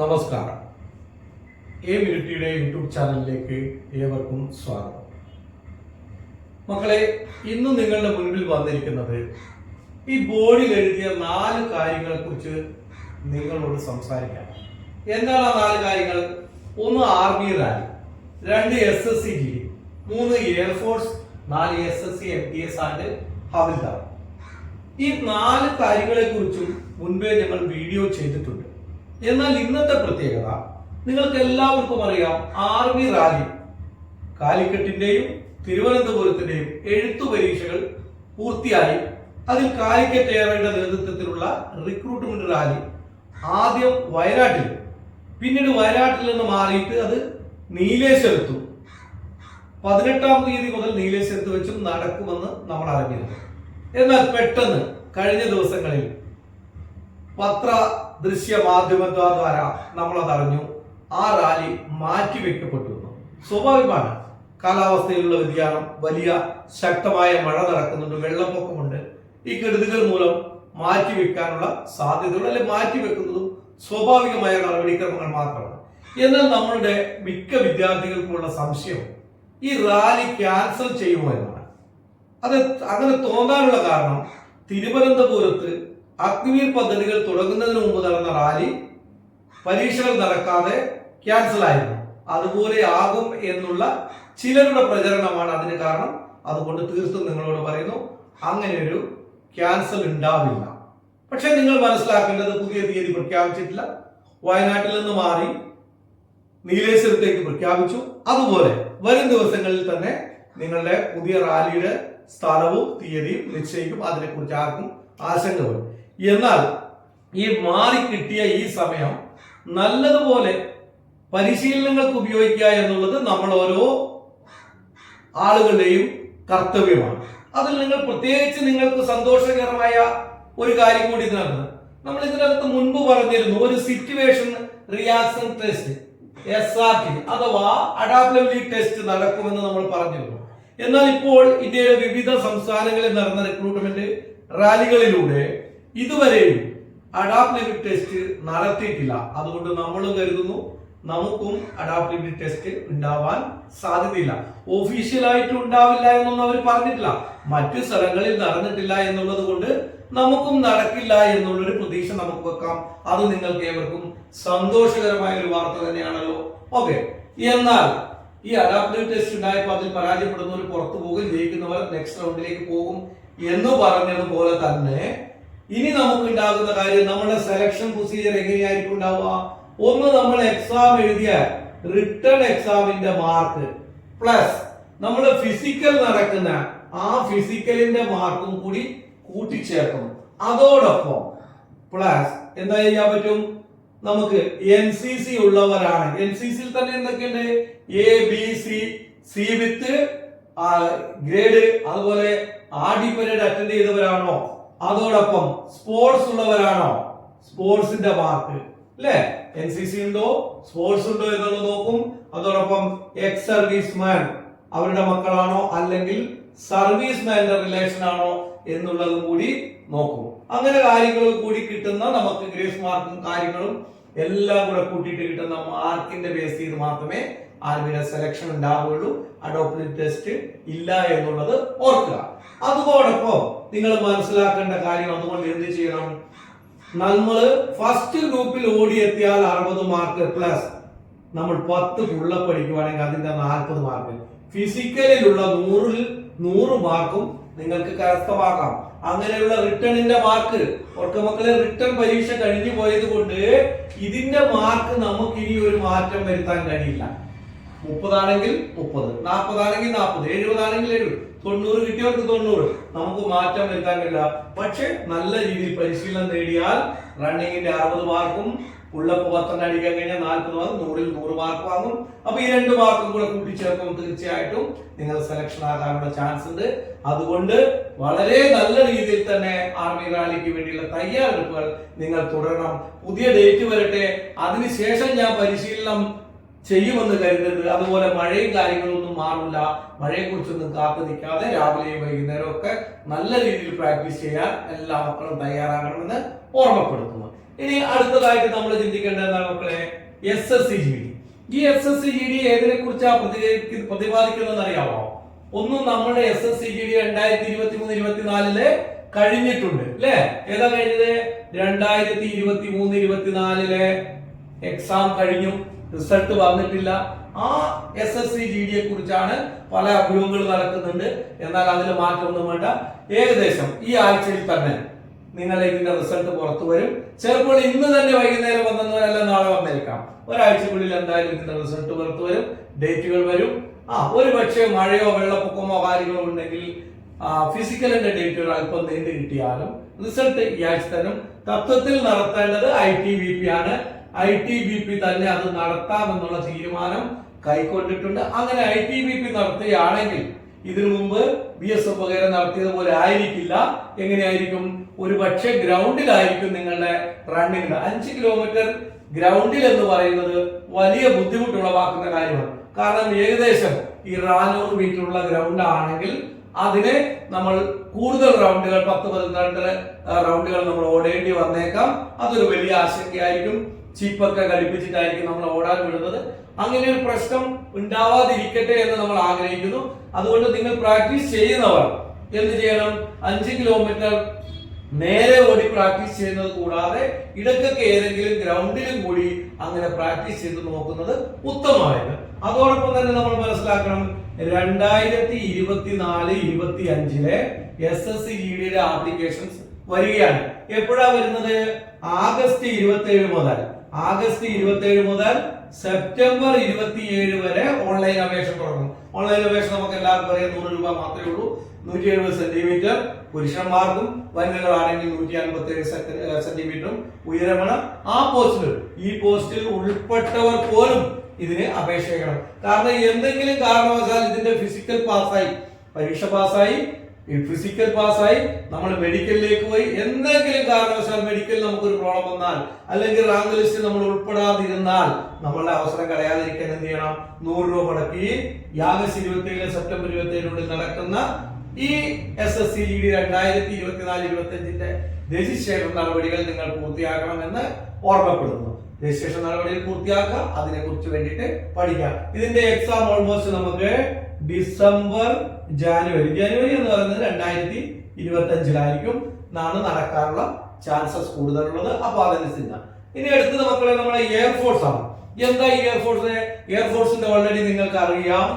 നമസ്കാരം. A മിനിറ്റിയുടെ YouTube ചാനലിലേക്ക് ഏവർക്കും സ്വാഗതം. മക്കളെ ഇന്ന് നിങ്ങളുടെ മുൻപിൽ വന്നിരിക്കുന്നത് ഈ ബോർഡിൽ എഴുതിയ നാല് കാര്യങ്ങളെ കുറിച്ച് നിങ്ങളോട് സംസാരിക്കാം. എന്താണ് ആ നാല് കാര്യങ്ങൾ? ഒന്ന് ആർമി റാലി രണ്ട് എസ് എസ് സി ജി മൂന്ന് എയർഫോഴ്സ് നാല് S S C M T S and Havildar. ഈ നാല് കാര്യങ്ങളെ കുറിച്ചും മുൻപേ ഞങ്ങൾ വീഡിയോ ചെയ്തിട്ടുണ്ട്. എന്നാൽ ഇന്നത്തെ പ്രത്യേകത നിങ്ങൾക്ക് എല്ലാവർക്കും അറിയാം ആർമി റാലി. കാലിക്കറ്റിന്റെയും തിരുവനന്തപുരത്തിന്റെയും എഴുത്തു പരീക്ഷകൾ പൂർത്തിയായി. അതിൽ കാലിക്കറ്റ് എയറയുടെ നേതൃത്വത്തിലുള്ള റിക്രൂട്ട്മെന്റ് റാലി. ആദ്യം വയനാട്ടിൽ. പിന്നീട് വയനാട്ടിൽ നിന്ന് മാറിയിട്ട് അത് നീലേശ്വരത്തും. പതിനെട്ടാം തീയതി മുതൽ നീലേശ്വരത്ത് വെച്ചും നടക്കുമെന്ന് നമ്മൾ അറിഞ്ഞിരുന്നു. എന്നാൽ പെട്ടെന്ന് കഴിഞ്ഞ ദിവസങ്ങളിൽ പത്ര ദൃശ്യ മാധ്യമദ്വാര നമ്മളത് അറിഞ്ഞു ആ റാലി മാറ്റിവെക്കപ്പെട്ടിരുന്നു. സ്വാഭാവികമാണ്. കാലാവസ്ഥയിലുള്ള വ്യതിയാനം വലിയ ശക്തമായ മഴ നടക്കുന്നുണ്ട് വെള്ളപ്പൊക്കമുണ്ട്. ഈ കെടുതികൾ മൂലം മാറ്റിവെക്കാനുള്ള സാധ്യതകൾ മാറ്റി മാറ്റിവെക്കുന്നതും സ്വാഭാവികമായ നടപടിക്രമങ്ങൾ മാത്രമാണ്. എന്നാൽ നമ്മളുടെ മിക്ക വിദ്യാർത്ഥികൾക്കുള്ള സംശയം ഈ റാലി ക്യാൻസൽ ചെയ്യുമോ എന്നാണ്. അത് അങ്ങനെ തോന്നാനുള്ള കാരണം തിരുവനന്തപുരത്ത് അഗ്നിവീർ പദ്ധതികൾ തുടങ്ങുന്നതിന് മുമ്പ് നടന്ന റാലി പരീക്ഷകൾ നടക്കാതെ ക്യാൻസൽ ആയിരുന്നു. അതുപോലെ ആകും എന്നുള്ള ചിലരുടെ പ്രചരണമാണ് അതിന് കാരണം. അതുകൊണ്ട് തീർത്തും നിങ്ങളോട് പറയുന്നു അങ്ങനെ ഒരു ക്യാൻസൽ ഉണ്ടാവില്ല. പക്ഷെ നിങ്ങൾ മനസ്സിലാക്കേണ്ടത് പുതിയ തീയതി പ്രഖ്യാപിച്ചിട്ടില്ല. വയനാട്ടിൽ നിന്ന് മാറി നീലേശ്വരത്തേക്ക് പ്രഖ്യാപിച്ചു. അതുപോലെ വരും ദിവസങ്ങളിൽ തന്നെ നിങ്ങളുടെ പുതിയ റാലിയുടെ സ്ഥലവും തീയതിയും നിശ്ചയിക്കും. അതിനെക്കുറിച്ച് ആർക്കും ആശങ്ക വരും. എന്നാൽ ഈ മാറി കിട്ടിയ ഈ സമയം നല്ലതുപോലെ പരിശീലനങ്ങൾക്ക് ഉപയോഗിക്കുക എന്നുള്ളത് നമ്മൾ ഓരോ ആളുകളുടെയും കർത്തവ്യമാണ്. അതിൽ നിങ്ങൾ പ്രത്യേകിച്ച് നിങ്ങൾക്ക് സന്തോഷകരമായ ഒരു കാര്യം കൂടി ഇതിനകത്ത് നമ്മൾ ഇതിനകത്ത് മുൻപ് പറഞ്ഞിരുന്നു ഒരു situation reaction test S R T അഥവാ അഡാപ്റ്റബിലിറ്റി ടെസ്റ്റ് നടക്കുമെന്ന് നമ്മൾ പറഞ്ഞിരുന്നു. എന്നാൽ ഇപ്പോൾ ഇന്ത്യയുടെ വിവിധ സംസ്ഥാനങ്ങളിൽ നടന്ന റിക്രൂട്ട്മെന്റ് റാലികളിലൂടെ ഇതുവരെയും അഡാപ്റ്റിവിറ്റി ടെസ്റ്റ് നടത്തിയിട്ടില്ല. അതുകൊണ്ട് നമ്മളും കരുതുന്നു നമുക്കും അഡാപ്റ്റിവിറ്റി ടെസ്റ്റ് ഉണ്ടാവാൻ സാധ്യതയില്ല. ഒഫീഷ്യലായിട്ട് ഉണ്ടാവില്ല എന്നൊന്നും അവർ പറഞ്ഞിട്ടില്ല. മറ്റു സ്ഥലങ്ങളിൽ നടന്നിട്ടില്ല എന്നുള്ളത് കൊണ്ട് നമുക്കും നടക്കില്ല എന്നുള്ളൊരു പ്രതീക്ഷ നമുക്ക് വെക്കാം. അത് നിങ്ങൾക്ക് ഏവർക്കും സന്തോഷകരമായ ഒരു വാർത്ത തന്നെയാണല്ലോ. ഓക്കെ എന്നാൽ ഈ അഡാപ്റ്റീവ് ടെസ്റ്റ് ഉണ്ടായപ്പോൾ അതിൽ പരാജയപ്പെടുന്നവർ പുറത്തു പോകും ജയിക്കുന്നവർ നെക്സ്റ്റ് റൗണ്ടിലേക്ക് പോകും എന്ന് പറഞ്ഞതുപോലെ തന്നെ ഇനി നമുക്ക് ഉണ്ടാകുന്ന കാര്യം നമ്മുടെ സെലക്ഷൻ പ്രൊസീജിയർ എങ്ങനെയായിരിക്കും ഉണ്ടാവുക? ഒന്ന് നമ്മൾ എക്സാം എഴുതിയ റിട്ടേൺ എക്സാമിന്റെ മാർക്ക് പ്ലസ് നമ്മൾ ഫിസിക്കൽ നടക്കുന്ന ആ ഫിസിക്കലിന്റെ മാർക്കും കൂടി കൂട്ടിച്ചേർക്കും. അതോടൊപ്പം പ്ലസ് എന്താ ചെയ്യാൻ പറ്റും? നമുക്ക് എൻ സി സി ഉള്ളവരാണ്. എൻ സി സിയിൽ തന്നെ എന്തൊക്കെയുണ്ട്? A B C C with grade അതുപോലെ ആഡി പരേഡ് അറ്റൻഡ് ചെയ്തവരാണോ? അതോടൊപ്പം സ്പോർട്സ് ഉള്ളവരാണോ? സ്പോർട്സിന്റെ മാർക്ക് അല്ലേ എൻ സി സി ഉണ്ടോ? സ്പോർട്സ് ഉണ്ടോ എന്നുള്ളത് നോക്കും. അതോടൊപ്പം എക്സ് സർവീസ് മാൻ അവരുടെ മക്കളാണോ? അല്ലെങ്കിൽ സർവീസ് മാന്റെ റിലേഷൻ ആണോ? എന്നുള്ളതും കൂടി നോക്കും. അങ്ങനെ കാര്യങ്ങൾ കൂടി കിട്ടുന്ന നമുക്ക് ഗ്രേസ് മാർക്കും കാര്യങ്ങളും എല്ലാം കൂടെ കൂട്ടിയിട്ട് കിട്ടുന്ന മാർക്കിന്റെ ബേസ് ചെയ്ത് മാത്രമേ ആർമിയുടെ സെലക്ഷൻ ഉണ്ടാവുകയുള്ളൂ. അഡോപ്റ്റഡ് ടെസ്റ്റ് ഇല്ല എന്നുള്ളത് ഓർക്കുക. അതോടൊപ്പം നിങ്ങൾ മനസ്സിലാക്കേണ്ട കാര്യം അതുകൊണ്ട് എന്ത് ചെയ്യണം? നമ്മൾ ഫസ്റ്റ് ഗ്രൂപ്പിൽ ഓടിയെത്തിയാൽ അറുപത് മാർക്ക് പ്ലസ് നമ്മൾ പത്ത് ഫുള്ള പഠിക്കുവാണെങ്കിൽ അതിന്റെ നാൽപ്പത് മാർക്ക് ഫിസിക്കലിലുള്ള നൂറിൽ നൂറ് മാർക്കും നിങ്ങൾക്ക് കരസ്ഥമാക്കാം. അങ്ങനെയുള്ള റിട്ടേണിന്റെ മാർക്ക് ഓർക്ക മക്കളെ റിട്ടേൺ പരീക്ഷ കഴിഞ്ഞു പോയത് കൊണ്ട് ഇതിന്റെ മാർക്ക് നമുക്ക് ഇനി ഒരു മാറ്റം വരുത്താൻ കഴിയില്ല. മുപ്പതാണെങ്കിൽ മുപ്പത് നാൽപ്പതാണെങ്കിൽ നാൽപ്പത് എഴുപതാണെങ്കിൽ എഴുപത് തൊണ്ണൂറ് കിട്ടിയവർക്ക് തൊണ്ണൂറ്. നമുക്ക് മാറ്റം വരുത്താൻ കഴിയില്ല. പക്ഷെ നല്ല രീതിയിൽ പരിശീലനം നേടിയാൽ റണ്ണിങ്ങിന്റെ അറുപത് മാർക്കും ഉള്ളപ്പ് പത്തെണ്ണം അടിക്കാൻ കഴിഞ്ഞാൽ നാൽപ്പത് മാർക്ക് നൂറിൽ നൂറ് മാർക്ക് വാങ്ങും. അപ്പൊ ഈ രണ്ട് മാർക്കും കൂടെ കൂട്ടിച്ചേർക്കുമ്പോൾ തീർച്ചയായിട്ടും നിങ്ങൾ സെലക്ഷൻ ആകാനുള്ള ചാൻസ് ഉണ്ട്. അതുകൊണ്ട് വളരെ നല്ല രീതിയിൽ തന്നെ ആർമി റാലിക്ക് വേണ്ടിയുള്ള തയ്യാറെടുപ്പുകൾ നിങ്ങൾ തുടരണം. പുതിയ ഡേറ്റ് വരട്ടെ. അതിനുശേഷം ഞാൻ പരിശീലനം ചെയ്യുമെന്ന് കരുതരുത്. അതുപോലെ മഴയും കാര്യങ്ങളൊന്നും മാറില്ല. മഴയെ കുറിച്ചൊന്നും കാത്തു നിൽക്കാതെ രാവിലെയും വൈകുന്നേരവും ഒക്കെ നല്ല രീതിയിൽ പ്രാക്ടീസ് ചെയ്യാൻ എല്ലാ മക്കളും തയ്യാറാകണമെന്ന് ഓർമ്മപ്പെടുത്തുന്നു. ഇനി അടുത്തതായിട്ട് നമ്മൾ ചിന്തിക്കേണ്ടത് എന്താണ് മക്കളെ? S S C G D ഈ S S C G D ഏതിനെ കുറിച്ചാണ് പ്രതിപാദിക്കുന്നത് അറിയാമോ ഒന്നും നമ്മുടെ S S C G D രണ്ടായിരത്തി ഇരുപത്തി മൂന്ന് ഇരുപത്തിനാലിൽ കഴിഞ്ഞിട്ടുണ്ട്. അല്ലെ ഏതാ കഴിഞ്ഞത്? രണ്ടായിരത്തി ഇരുപത്തി മൂന്ന് ഇരുപത്തിനാലിലെ. എക്സാം കഴിഞ്ഞു. റിസൾട്ട് വന്നിട്ടില്ല. ആ എസ് എസ് സി ജി ഡിയെ കുറിച്ചാണ് പല അഭ്യൂഹങ്ങൾ നടക്കുന്നുണ്ട്. എന്നാൽ അതിൽ മാറ്റമൊന്നും വേണ്ട. ഏകദേശം ഈ ആഴ്ചയിൽ തന്നെ നിങ്ങൾ ഇതിന്റെ റിസൾട്ട് പുറത്തു വരും. ചിലപ്പോൾ ഇന്ന് തന്നെ വൈകുന്നേരം വന്നവരല്ല നാളെ വന്നേക്കാം. ഒരാഴ്ചക്കുള്ളിൽ എന്തായാലും ഇതിന്റെ റിസൾട്ട് പുറത്തു വരും. ഡേറ്റുകൾ വരും. ആ ഒരു പക്ഷേ മഴയോ വെള്ളപ്പൊക്കമോ കാര്യങ്ങളോ ഉണ്ടെങ്കിൽ ഫിസിക്കലിന്റെ ഡേറ്റുകൾ അല്പം നീണ്ടു കിട്ടിയാലും റിസൾട്ട് ഈ ആഴ്ച തന്നെ തത്വത്തിൽ നടത്തേണ്ടത് ഐ ടി ബി പി ആണ്. ഐ ടി ബി പി തന്നെ അത് നടത്താമെന്നുള്ള തീരുമാനം കൈക്കൊണ്ടിട്ടുണ്ട്. അങ്ങനെ ഐ ടി ബി പി നടത്തുകയാണെങ്കിൽ ഇതിനു മുമ്പ് ബി എസ് എഫ് വകേര നടത്തിയതുപോലെ ആയിരിക്കില്ല. എങ്ങനെയായിരിക്കും? ഒരു പക്ഷേ ഗ്രൗണ്ടിലായിരിക്കും നിങ്ങളുടെ റണ്ണിങ് അഞ്ച് കിലോമീറ്റർ ഗ്രൗണ്ടിൽ എന്ന് പറയുന്നത് വലിയ ബുദ്ധിമുട്ടുളവാക്കുന്ന കാര്യമാണ്. കാരണം ഏകദേശം ഈ റാനൂറ് മീറ്ററുള്ള ഗ്രൗണ്ട് ആണെങ്കിൽ അതിനെ നമ്മൾ കൂടുതൽ റൗണ്ടുകൾ പത്ത് പന്ത്രണ്ട് റൗണ്ടുകൾ നമ്മൾ ഓടേണ്ടി വന്നേക്കാം. അതൊരു വലിയ ആശങ്കയായിരിക്കും. ചീപ്പൊക്കെ ഘടിപ്പിച്ചിട്ടായിരിക്കും നമ്മൾ ഓടാൻ വിടുന്നത്. അങ്ങനെ ഒരു പ്രശ്നം ഉണ്ടാവാതിരിക്കട്ടെ എന്ന് നമ്മൾ ആഗ്രഹിക്കുന്നു. അതുകൊണ്ട് നിങ്ങൾ പ്രാക്ടീസ് ചെയ്യുന്നവർ എന്ത് ചെയ്യണം? അഞ്ച് കിലോമീറ്റർ നേരെ ഓടി പ്രാക്ടീസ് ചെയ്യുന്നത് കൂടാതെ ഇടയ്ക്കൊക്കെ ഏതെങ്കിലും ഗ്രൗണ്ടിലും കൂടി അങ്ങനെ പ്രാക്ടീസ് ചെയ്ത് നോക്കുന്നത് ഉത്തമമായത്. അതോടൊപ്പം തന്നെ നമ്മൾ മനസ്സിലാക്കണം രണ്ടായിരത്തി ഇരുപത്തിനാല് ഇരുപത്തി അഞ്ചിലെ എസ് എസ് സി ജി ഡിയുടെ ആപ്ലിക്കേഷൻസ് വരികയാണ്. എപ്പോഴാ വരുന്നത്? ആഗസ്റ്റ് ഇരുപത്തി ഏഴ് മുതൽ. ആഗസ്റ്റ് ഇരുപത്തി ഏഴ് മുതൽ സെപ്റ്റംബർ ഇരുപത്തിയേഴ് വരെ ഓൺലൈൻ അപേക്ഷ തുടങ്ങും. ഓൺലൈൻ അപേക്ഷ നമുക്ക് എല്ലാവർക്കും അറിയാം. നൂറ് രൂപ മാത്രമേ ഉള്ളൂ. നൂറ്റി എഴുപത് സെന്റിമീറ്റർ പുരുഷന്മാർക്കും വനിതകളാണെങ്കിൽ നൂറ്റി അൻപത്തി ഏഴ് സെന്റിമീറ്ററും ഉയരമാണ്. ആ പോസ്റ്റിൽ ഈ പോസ്റ്റിൽ ഉൾപ്പെട്ടവർ പോലും ഇതിന് അപേക്ഷിക്കണം കാരണം എന്തെങ്കിലും കാരണവശാൽ ഇതിന്റെ ഫിസിക്കൽ പാസ്സായി പരീക്ഷ പാസ്സായി ഫിസിക്കൽ പാസ്സായി നമ്മൾ മെഡിക്കലിലേക്ക് പോയി. എന്തെങ്കിലും കാരണവശാൽ മെഡിക്കൽ നമുക്കൊരു പ്രോബ്ലം വന്നാൽ അല്ലെങ്കിൽ റാങ്ക് ലിസ്റ്റിൽ നമ്മൾ ഉൾപ്പെടാതിരുന്നാൽ നമ്മളുടെ അവസരം കളയാതിരിക്കാൻ എന്ത് ചെയ്യണം? നൂറ് രൂപ മുടക്കി യാഗസ് ആഗസ്റ്റ് ഇരുപത്തി ഏഴ് സെപ്റ്റംബർ ഇരുപത്തി ഏഴിനുള്ളിൽ നടക്കുന്ന ഈ എസ് എസ് സി ഡി രണ്ടായിരത്തി ഇരുപത്തിനാല് ഇരുപത്തി അഞ്ചിന്റെ രജിസ്ട്രേഷൻ നടപടികൾ നിങ്ങൾ പൂർത്തിയാക്കണമെന്ന് ഓർമ്മപ്പെടുന്നു. രജിസ്ട്രേഷൻ നടപടികൾ പൂർത്തിയാക്കുക അതിനെ കുറിച്ച് വേണ്ടിയിട്ട് പഠിക്കാം. ഇതിന്റെ എക്സാം ഓൾമോസ്റ്റ് നമുക്ക് ഡിസംബർ ജാനുവരി. ജനുവരി എന്ന് പറയുന്നത് രണ്ടായിരത്തി ഇരുപത്തി അഞ്ചിലായിരിക്കും നാണ് നടക്കാനുള്ള ചാൻസസ് കൂടുതലുള്ളത്. അപ്പൊ അതനുസരിച്ച ഇനി അടുത്തത് മക്കളെ നമ്മുടെ എയർഫോഴ്സ് ആണ്. എന്താ ഈ എയർഫോഴ്സ് എയർഫോഴ്സിന്റെ ഓൾറെഡി നിങ്ങൾക്ക് അറിയാം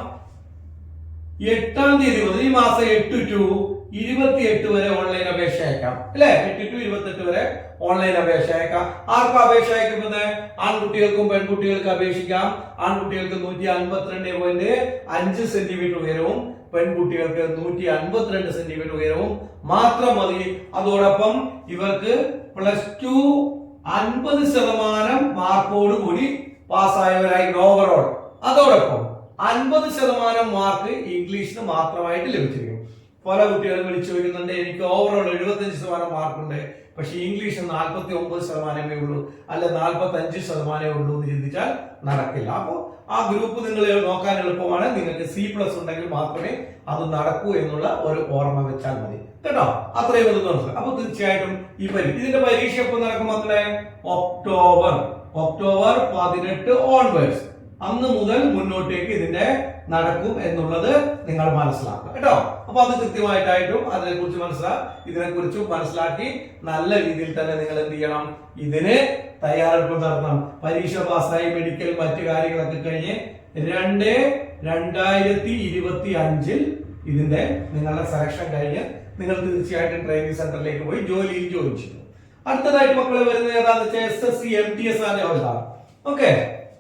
എട്ടാം തീയതി മുതൽ ഈ മാസം എട്ട് ടു ഇരുപത്തി എട്ട് വരെ ഓൺലൈൻ അപേക്ഷ അയക്കാം. അല്ലെ? എട്ട് ടു ഇരുപത്തെട്ട് വരെ ഓൺലൈൻ അപേക്ഷ അയക്കാം. ആർക്കും അപേക്ഷ അയക്കുന്നത്? ആൺകുട്ടികൾക്കും പെൺകുട്ടികൾക്കും അപേക്ഷിക്കാം. ആൺകുട്ടികൾക്ക് നൂറ്റി അൻപത്തിരണ്ട് പോയിന്റ് അഞ്ച് സെന്റിമീറ്റർ ഉയരവും പെൺകുട്ടികൾക്ക് നൂറ്റി അൻപത്തിരണ്ട് സെന്റിമീറ്റർ ഉയരവും മാത്രം മതി. അതോടൊപ്പം ഇവർക്ക് പ്ലസ് ടു അൻപത് ശതമാനം മാർക്കോട് കൂടി പാസ്സായവരായി ഓവറോൾ അതോടൊപ്പം അൻപത് ശതമാനം മാർക്ക് ഇംഗ്ലീഷിന് മാത്രമായിട്ട് ലഭിച്ചിരിക്കും പല കുട്ടികളും വിളിച്ചു ചോദിക്കുന്നുണ്ട് എനിക്ക് ഓവറോൾ എഴുപത്തഞ്ച് ശതമാനം മാർക്കുണ്ട് പക്ഷേ ഇംഗ്ലീഷ് നാൽപ്പത്തി ഒമ്പത് ശതമാനമേ ഉള്ളൂ അല്ലെ നാൽപ്പത്തി അഞ്ച് ശതമാനമേ ഉള്ളൂ എന്ന് ചിന്തിച്ചാൽ നടക്കില്ല. അപ്പോൾ ആ ഗ്രൂപ്പ് നിങ്ങൾ നോക്കാൻ എളുപ്പമാണ് നിങ്ങൾക്ക് സി പ്ലസ് ഉണ്ടെങ്കിൽ മാത്രമേ അത് നടക്കൂ എന്നുള്ള ഒരു ഓർമ്മ വെച്ചാൽ മതി. കേട്ടോ? അത്രയും ഒന്ന് നോക്കുക അപ്പൊ തീർച്ചയായിട്ടും ഈ പരീക്ഷ ഇതിന്റെ പരീക്ഷ എപ്പോൾ നടക്കും മക്കളെ? ഒക്ടോബർ. ഒക്ടോബർ പതിനെട്ട് ഓൺവേഴ്സ് അന്ന് മുതൽ മുന്നോട്ടേക്ക് ഇതിന്റെ നടക്കും എന്നുള്ളത് നിങ്ങൾ മനസ്സിലാക്കുക. കേട്ടോ? അപ്പൊ അത് കൃത്യമായിട്ടായിട്ടും അതിനെക്കുറിച്ച് മനസ്സിലാക്കി ഇതിനെ കുറിച്ചും മനസ്സിലാക്കി നല്ല രീതിയിൽ തന്നെ നിങ്ങൾ എന്ത് ചെയ്യണം ഇതിന് തയ്യാറെടുപ്പ് നടത്തണം. പരീക്ഷ പാസ്സായി മെഡിക്കൽ മറ്റു കാര്യങ്ങളൊക്കെ കഴിഞ്ഞ് രണ്ട് രണ്ടായിരത്തി ഇരുപത്തി അഞ്ചിൽ ഇതിന്റെ നിങ്ങളുടെ സെലക്ഷൻ കഴിഞ്ഞ് നിങ്ങൾ തീർച്ചയായിട്ടും ട്രെയിനിങ് സെന്ററിലേക്ക് പോയി ജോലിയിൽ ജോയിൻ ചെയ്യും അടുത്തതായിട്ട് മക്കളെ വരുന്നത് ഏതാണെന്ന് വെച്ചാൽ S S C M T S ആണ് ഓക്കെ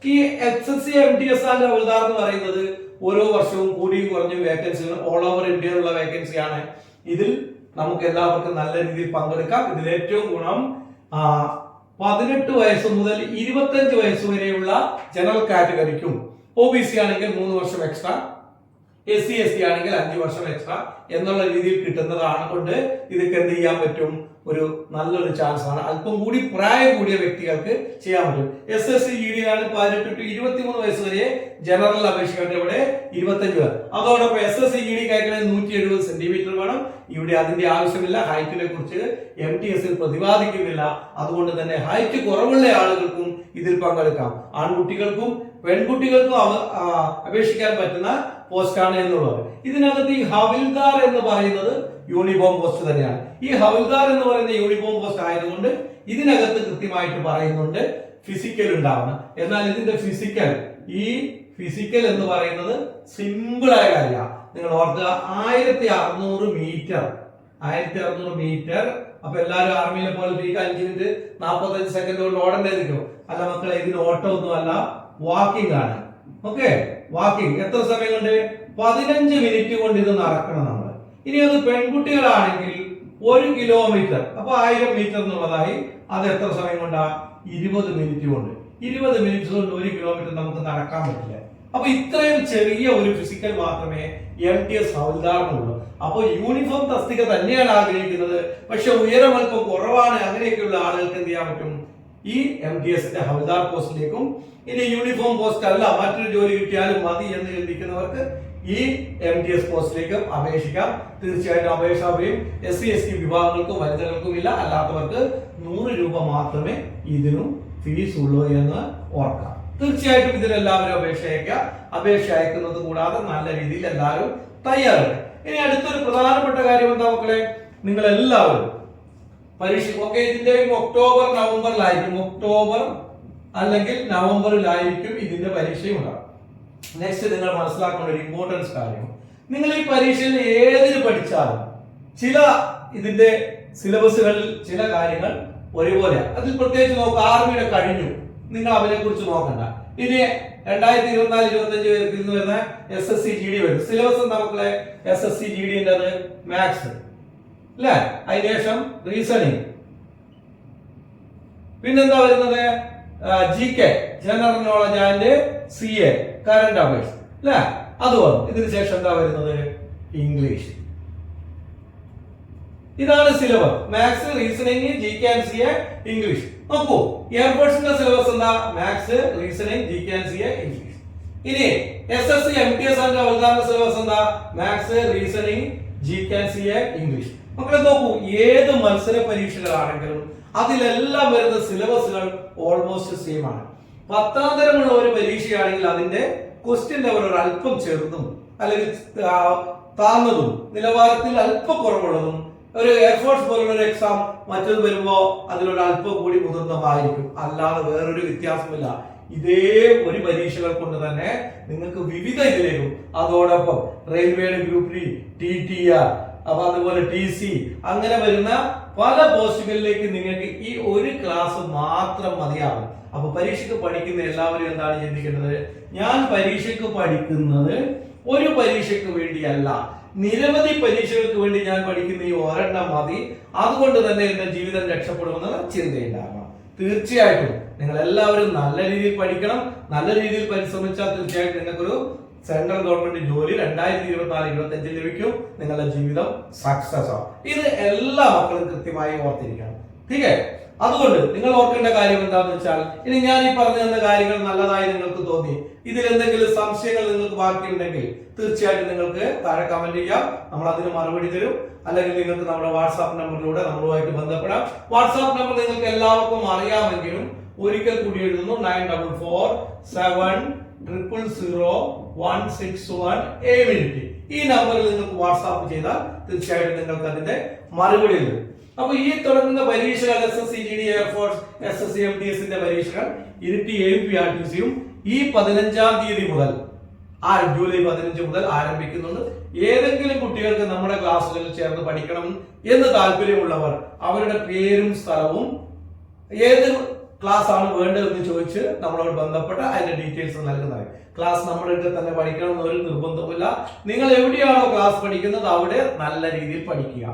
ഈ S S C M T S ആണ് എന്ന് പറയുന്നത് ഓരോ വർഷവും കൂടിയും കുറഞ്ഞ വേക്കൻസികൾ ഓൾ ഓവർ ഇന്ത്യയിലുള്ള വേക്കൻസിയാണ് ഇതിൽ നമുക്ക് എല്ലാവർക്കും നല്ല രീതിയിൽ പങ്കെടുക്കാം. ഇതിൽ ഏറ്റവും ഗുണം പതിനെട്ട് വയസ്സ് മുതൽ ഇരുപത്തഞ്ച് വയസ്സ് വരെയുള്ള ജനറൽ കാറ്റഗറിക്കും ഒ ബി സി ആണെങ്കിൽ മൂന്ന് വർഷം extra S C S T ആണെങ്കിൽ അഞ്ച് വർഷം എക്സ്ട്രാ എന്നുള്ള രീതിയിൽ കിട്ടുന്നതാണ് കൊണ്ട് ഇതൊക്കെ എന്ത് ചെയ്യാൻ പറ്റും? ഒരു നല്ലൊരു ചാൻസ് ആണ്. അല്പം കൂടി പ്രായം കൂടിയ വ്യക്തികൾക്ക് ചെയ്യാൻ പറ്റും. എസ് എസ് സി ജി ആണ് പതിനെട്ട് ടു ഇരുപത്തിമൂന്ന് വയസ്സ് വരെ ജനറൽ അപേക്ഷിക്കേണ്ട ഇവിടെ ഇരുപത്തഞ്ച് പേർ. അതോടൊപ്പം S S C G D കഴിക്കണമെങ്കിൽ നൂറ്റി എഴുപത് സെന്റിമീറ്റർ വേണം. ഇവിടെ അതിന്റെ ആവശ്യമില്ല. ഹൈറ്റിനെ കുറിച്ച് എം ടി എസിൽ പ്രതിപാദിക്കുന്നില്ല. അതുകൊണ്ട് തന്നെ ഹൈറ്റ് കുറവുള്ള ആളുകൾക്കും ഇതിൽ പങ്കെടുക്കാം. ആൺകുട്ടികൾക്കും പെൺകുട്ടികൾക്കും അപേക്ഷിക്കാൻ പറ്റുന്ന പോസ്റ്റാണ് എന്നുള്ളത്. ഇതിനകത്ത് ഈ ഹവിൽദാർ എന്ന് പറയുന്നത് യൂണിഫോം പോസ്റ്റ് തന്നെയാണ്. ഈ ഹവിൽദാർ എന്ന് പറയുന്ന യൂണിഫോം പോസ്റ്റ് ആയതുകൊണ്ട് ഇതിനകത്ത് കൃത്യമായിട്ട് പറയുന്നുണ്ട് ഫിസിക്കൽ ഉണ്ടാവണം. എന്നാൽ ഇതിന്റെ ഫിസിക്കൽ ഈ ഫിസിക്കൽ എന്ന് പറയുന്നത് സിമ്പിൾ ആയ കാര്യമാണ് നിങ്ങൾ ഓർക്കുക ആയിരത്തി അറുന്നൂറ് മീറ്റർ ആയിരത്തി അറുന്നൂറ് മീറ്റർ അപ്പൊ എല്ലാവരും ആർമിയിലെ പോലെ അഞ്ച് മിനിറ്റ് നാൽപ്പത്തഞ്ച് സെക്കൻഡ് കൊണ്ട് ഓടേണ്ടതായിരിക്കും അല്ല മക്കളെ ഇതിന് ഓട്ടം ഒന്നുമല്ല വാക്കിംഗ് ആണ്. ഓക്കെ വാക്കിംഗ് എത്ര സമയം കൊണ്ട് പതിനഞ്ച് മിനിറ്റ് കൊണ്ട് ഇത് നടക്കണം നമ്മൾ ഇനി അത് പെൺകുട്ടികളാണെങ്കിൽ ഒരു കിലോമീറ്റർ അപ്പൊ ആയിരം മീറ്റർ എന്നുള്ളതായി അത് എത്ര സമയം കൊണ്ടാ? ഇരുപത് മിനിറ്റ് കൊണ്ട്. ഇരുപത് മിനിറ്റ് കൊണ്ട് ഒരു കിലോമീറ്റർ നമുക്ക് നടക്കാൻ പറ്റില്ല. അപ്പൊ ഇത്രയും ചെറിയ ഒരു ഫിസിക്കൽ മാത്രമേ എം ടി എസ് ഹൗൽദാറിനുള്ളൂ അപ്പൊ യൂണിഫോം തസ്തിക തന്നെയാണ് ആഗ്രഹിക്കുന്നത്. പക്ഷെ ഉയരം കുറവാണ്. അങ്ങനെയൊക്കെയുള്ള ആളുകൾക്ക് എന്ത് ചെയ്യാൻ പറ്റും? ഈ എം ടി എസിന്റെ ഹൗദാർ പോസ്റ്റിലേക്കും ഇനി യൂണിഫോം പോസ്റ്റ് അല്ല മറ്റൊരു ജോലി കിട്ടിയാലും മതി എന്ന് ചിന്തിക്കുന്നവർക്ക് ഈ എം ടി എസ് പോസ്റ്റിലേക്കും അപേക്ഷിക്കാം. തീർച്ചയായിട്ടും അപേക്ഷാ ഫീയും എസ് സി എസ് ടി വിഭാഗങ്ങൾക്കും വനിതകൾക്കും ഇല്ല. അല്ലാത്തവർക്ക് നൂറ് രൂപ മാത്രമേ ഇതിനും ഫീസ് ഉള്ളൂ എന്ന് ഓർക്കാം. തീർച്ചയായിട്ടും ഇതിലെല്ലാവരും അപേക്ഷ അയക്കുക അപേക്ഷ അയക്കുന്നത് കൂടാതെ നല്ല രീതിയിൽ എല്ലാവരും തയ്യാറാണ് ഇനി അടുത്തൊരു പ്രധാനപ്പെട്ട കാര്യം എന്താ മക്കളെ? നിങ്ങൾ എല്ലാവരും പരീക്ഷ ഓക്കെ ഇതിന്റെ ഒക്ടോബർ നവംബറിലായിരിക്കും ഒക്ടോബർ അല്ലെങ്കിൽ നവംബറിലായിരിക്കും ഇതിന്റെ പരീക്ഷയും ഉണ്ടാകും നെക്സ്റ്റ് നിങ്ങൾ മനസ്സിലാക്കേണ്ട ഒരു ഇമ്പോർട്ടൻസ് കാര്യം. നിങ്ങൾ ഈ പരീക്ഷയിൽ ഏതിന് പഠിച്ചാലും ചില ഇതിന്റെ സിലബസുകളിൽ ചില കാര്യങ്ങൾ ഒരുപോലെ അതിൽ പ്രത്യേകിച്ച് നോക്കുക ആർമിയുടെ കഴിഞ്ഞു. നിങ്ങൾ അവരെ കുറിച്ച് നോക്കണ്ട. ഇനി രണ്ടായിരത്തി ഇരുപത്തിനാല് ഇരുപത്തഞ്ച് നിന്ന് വരുന്ന S S C G D വരും. സിലബസ് എന്താ എസ് എസ് സി ജി ഡിന്റെ മാത്സ് അല്ലേ അതിനുശേഷം റീസണിങ് പിന്നെന്താ വരുന്നത്? G K general knowledge and C A current affairs അല്ലേ അത് വന്നു. ഇതിന് ശേഷം എന്താ വരുന്നത്? ഇംഗ്ലീഷ് ഇതാണ് syllabus maths reasoning G K and C A English നോക്കൂ എയർപോർട്ട്സിന്റെ സിലബസ് എന്താ? Maths reasoning G K and C A English ഇനി S S C M T S and അവതാരണ syllabus എന്താ? Maths reasoning G K and C A English മക്കളെ നോക്കൂ ഏത് മത്സര പരീക്ഷകളാണെങ്കിലും അതിലെല്ലാം വരുന്ന സിലബസുകൾ ഓൾമോസ്റ്റ് സെയിം ആണ്. പത്താം തരമുള്ള ഒരു പരീക്ഷയാണെങ്കിൽ അതിന്റെ ക്വസ്റ്റ്യൻ ലെവൽ ഒരു അല്പം ചെറുതും അല്ലെങ്കിൽ താന്നതും നിലവാരത്തിൽ അല്പം കുറവുള്ളതും ഒരു എയർഫോഴ്സ് പോലുള്ള ഒരു എക്സാം മറ്റൊന്ന് വരുമ്പോ അതിലൊരു അല്പം കൂടി മുതിർന്നതായിരിക്കും. അല്ലാതെ വേറൊരു വ്യത്യാസമില്ല ഇതേ ഒരു പരീക്ഷകൾ കൊണ്ട് തന്നെ നിങ്ങൾക്ക് വിവിധ ഇതിലേക്കും അതോടൊപ്പം റെയിൽവേയുടെ group D T T R അപ്പൊ അതുപോലെ ടി സി അങ്ങനെ വരുന്ന പല പോസ്റ്റുകളിലേക്ക് നിങ്ങൾക്ക് ഈ ഒരു ക്ലാസ് മാത്രം മതിയാകും അപ്പൊ പരീക്ഷയ്ക്ക് പഠിക്കുന്ന എല്ലാവരും എന്താണ് ചിന്തിക്കേണ്ടത്? ഞാൻ പരീക്ഷയ്ക്ക് പഠിക്കുന്നത് ഒരു പരീക്ഷയ്ക്ക് വേണ്ടിയല്ല. നിരവധി പരീക്ഷകൾക്ക് വേണ്ടി ഞാൻ പഠിക്കുന്ന ഈ ഒരെണ്ണം മതി. അതുകൊണ്ട് തന്നെ എന്റെ ജീവിതം രക്ഷപ്പെടുമെന്നുള്ള ചിന്തയുണ്ടാകണം തീർച്ചയായിട്ടും നിങ്ങൾ എല്ലാവരും നല്ല രീതിയിൽ പഠിക്കണം. നല്ല രീതിയിൽ പരിശ്രമിച്ചാൽ തീർച്ചയായിട്ടും നിങ്ങൾക്കൊരു സെൻട്രൽ ഗവൺമെന്റ് ജോലി രണ്ടായിരത്തി ഇരുപത്തി നാല് ഇരുപത്തി അഞ്ചിൽ ലഭിക്കും. നിങ്ങളുടെ ജീവിതം സക്സസ് ആവും. ഇത് എല്ലാ മക്കളും കൃത്യമായി ഓർത്തിരിക്കണം. തീക്കെ അതുകൊണ്ട് നിങ്ങൾ ഓർക്കേണ്ട കാര്യം എന്താണെന്ന് വെച്ചാൽ ഇനി ഞാൻ ഈ പറഞ്ഞു തന്ന കാര്യങ്ങൾ നല്ലതായി നിങ്ങൾക്ക് തോന്നി. ഇതിൽ എന്തെങ്കിലും സംശയങ്ങൾ നിങ്ങൾക്ക് ബാക്കിയുണ്ടെങ്കിൽ തീർച്ചയായിട്ടും നിങ്ങൾക്ക് താഴെ കമന്റ് ചെയ്യാം. നമ്മൾ അതിന് മറുപടി തരും. അല്ലെങ്കിൽ നിങ്ങൾക്ക് നമ്മുടെ വാട്സാപ്പ് നമ്പറിലൂടെ നമ്മളുമായിട്ട് ബന്ധപ്പെടാം. വാട്സാപ്പ് നമ്പർ നിങ്ങൾക്ക് എല്ലാവർക്കും അറിയാമെങ്കിലും ഒരിക്കൽ കൂടി എഴുതുന്നു nine double four seven triple zero one six one ഏഴ് മിനിറ്റ് ഈ നമ്പറിൽ നിങ്ങൾക്ക് വാട്സാപ്പ് ചെയ്താൽ തീർച്ചയായിട്ടും നിങ്ങൾക്ക് അതിന്റെ മറുപടി ലഭിക്കും. അപ്പൊ ഈ തുടങ്ങുന്ന പരീക്ഷകൾ S S C G D air force S S C M D എസിന്റെ പരീക്ഷകൾ ഇരുട്ടി എ പി ആർ ടി സിയും ഈ പതിനഞ്ചാം തീയതി മുതൽ ആ ജൂലൈ പതിനഞ്ച് മുതൽ ആരംഭിക്കുന്നുണ്ട്. ഏതെങ്കിലും കുട്ടികൾക്ക് നമ്മുടെ ക്ലാസ്സുകളിൽ ചേർന്ന് പഠിക്കണം എന്ന് താല്പര്യമുള്ളവർ അവരുടെ പേരും സ്ഥലവും ഏത് ക്ലാസ് ആണ് വേണ്ടതെന്ന് ചോദിച്ച് നമ്മളോട് ബന്ധപ്പെട്ട അതിന്റെ ഡീറ്റെയിൽസ് നൽകുന്നതായി. ക്ലാസ് നമ്മുടെ അടുത്ത് തന്നെ പഠിക്കണം എന്ന് ഒരു നിർബന്ധമില്ല നിങ്ങൾ എവിടെയാണോ ക്ലാസ് പഠിക്കുന്നത് അവിടെ നല്ല രീതിയിൽ പഠിക്കുക.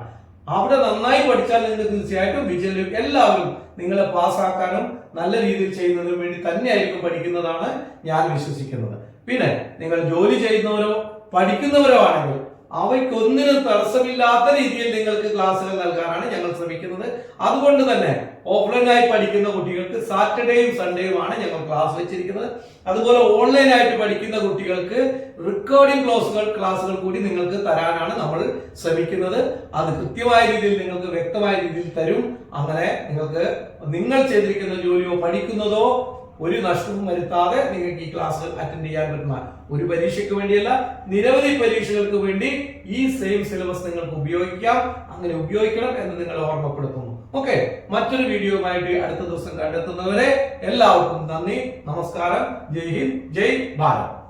അവിടെ നന്നായി പഠിച്ചാൽ നിങ്ങൾക്ക് തീർച്ചയായിട്ടും വിജയം എല്ലാവരും നിങ്ങളെ പാസ്സാക്കാനും നല്ല രീതിയിൽ ചെയ്യുന്നതിനും വേണ്ടി തന്നെയായിരിക്കും പഠിക്കുന്നതാണ് ഞാൻ വിശ്വസിക്കുന്നത്. പിന്നെ നിങ്ങൾ ജോലി ചെയ്യുന്നവരോ പഠിക്കുന്നവരോ ആണെങ്കിൽ അവയ്ക്കൊന്നിനും തടസ്സമില്ലാത്ത രീതിയിൽ നിങ്ങൾക്ക് ക്ലാസ്സുകൾ നൽകാനാണ് ഞങ്ങൾ ശ്രമിക്കുന്നത്. അതുകൊണ്ട് തന്നെ ഓഫ്ലൈനായി പഠിക്കുന്ന കുട്ടികൾക്ക് സാറ്റർഡേയും സൺഡേയുമാണ് ഞങ്ങൾ ക്ലാസ് വെച്ചിരിക്കുന്നത്. അതുപോലെ ഓൺലൈനായിട്ട് പഠിക്കുന്ന കുട്ടികൾക്ക് റെക്കോർഡിംഗ് ക്ലാസുകൾ ക്ലാസുകൾ കൂടി നിങ്ങൾക്ക് തരാനാണ് നമ്മൾ ശ്രമിക്കുന്നത്. അത് കൃത്യമായ രീതിയിൽ നിങ്ങൾക്ക് വ്യക്തമായ രീതിയിൽ തരും. അങ്ങനെ നിങ്ങൾക്ക് നിങ്ങൾ ചെയ്തിരിക്കുന്ന ജോലിയോ പഠിക്കുന്നതോ ഒരു നഷ്ടവും വരുത്താതെ നിങ്ങൾക്ക് ഈ ക്ലാസ്സുകൾ അറ്റൻഡ് ചെയ്യാൻ പറ്റുന്ന ഒരു പരീക്ഷയ്ക്ക് വേണ്ടിയല്ല നിരവധി പരീക്ഷകൾക്ക് വേണ്ടി ഈ സെയിം സിലബസ് നിങ്ങൾക്ക് ഉപയോഗിക്കാം. അങ്ങനെ ഉപയോഗിക്കണം എന്ന് നിങ്ങൾ ഓർമ്മപ്പെടുത്തുന്നു. ഓക്കെ മറ്റൊരു വീഡിയോയുമായിട്ട് അടുത്ത ദിവസം കണ്ടെത്തുന്നവരെ എല്ലാവർക്കും നന്ദി നമസ്കാരം ജയ് ഹിന്ദ് ജയ് ഭാരത്.